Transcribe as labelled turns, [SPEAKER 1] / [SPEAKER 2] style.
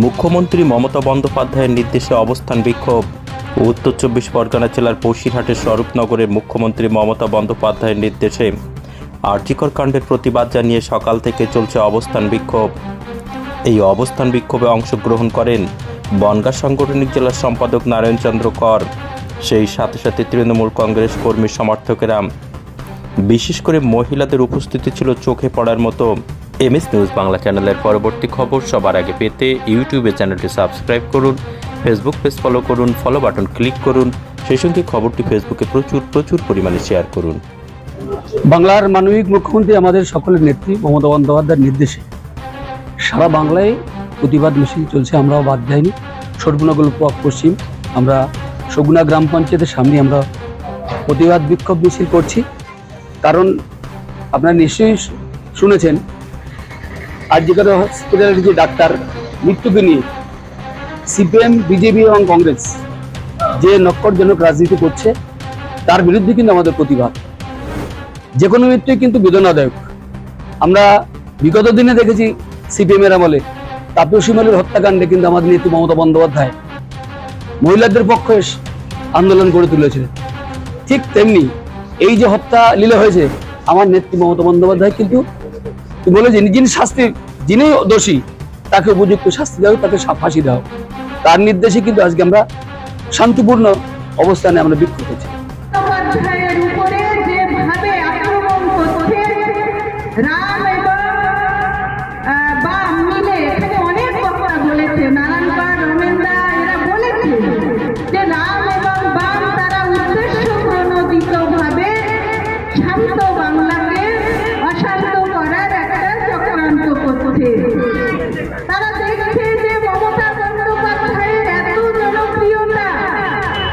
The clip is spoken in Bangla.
[SPEAKER 1] মুখ্যমন্ত্রী মমতা বন্দ্যোপাধ্যায়ের নির্দেশে অবস্থান বিক্ষোভ। উত্তর চব্বিশ পরগনা জেলার বসিরহাটের স্বরূপনগরে মুখ্যমন্ত্রী মমতা বন্দ্যোপাধ্যায়ের নির্দেশে আর্জিকর কাণ্ডের প্রতিবাদ জানিয়ে সকাল থেকে চলছে অবস্থান বিক্ষোভ। এই অবস্থান বিক্ষোভে অংশগ্রহণ করেন বনগাঁ সাংগঠনিক জেলার সম্পাদক নারায়ণ চন্দ্র কর। সেই সাথে সাথে তৃণমূল কংগ্রেস কর্মী সমর্থকেরা। বিশেষ করে মহিলাদের উপস্থিতি ছিল চোখে পড়ার মতো। এমএস নিউজ বাংলা চ্যানেলের পরবর্তী খবর সবার আগে পেতে ইউটিউবে চ্যানেলটি সাবস্ক্রাইব করুন, ফেসবুক পেজ ফলো করুন ফলো বাটন ক্লিক করুন, সেই সঙ্গে খবরটি ফেসবুকে প্রচুর প্রচুর পরিমাণে শেয়ার করুন।
[SPEAKER 2] বাংলার মানবিক মুখ্যমন্ত্রী আমাদের সকলের নেত্রী মমতা বন্দ্যোপাধ্যায়ের নির্দেশে। সারা বাংলায় প্রতিবাদ মিছিল চলছে, আমরাও বাদ যাইনি। সরগুনাগুলো পশ্চিম, আমরা সগুনা গ্রাম পঞ্চায়েতের সামনে আমরা প্রতিবাদ বিক্ষোভ মিছিল করছি। কারণ আপনারা নিশ্চয়ই শু- শুনেছেন আজকের হসপিটালের যে ডাক্তার মৃত্যুকে নিয়ে সিপিএম বিজেপি এবং কংগ্রেস যে নক্করজনক রাজনীতি করছে, তার বিরুদ্ধে কিন্তু আমাদের প্রতিবাদ। যে কোনো মৃত্যুই কিন্তু বেদনাদায়ক। আমরা বিগত দিনে দেখেছি সিপিএম এর আমলে তাপসী মালের হত্যাকাণ্ডে কিন্তু আমাদের নেত্রী মমতা বন্দ্যোপাধ্যায় মহিলাদের পক্ষে আন্দোলন গড়ে তুলেছিলেন। ঠিক তেমনি এই যে হত্যা লীলা হয়েছে, আমার নেত্রী মমতা বন্দ্যোপাধ্যায় কিন্তু বলেছে যিনি শাস্তি, যিনি দোষী, তাকে উপযুক্ত শাস্তি দেওয়া তাকে ফাঁসি দেওয়া তার নির্দেশে কিন্তু আজকে আমরা শান্তিপূর্ণ অবস্থানে আমরা বিক্ষোভ করছি।
[SPEAKER 3] বন্দ্যোপাধ্যায়ের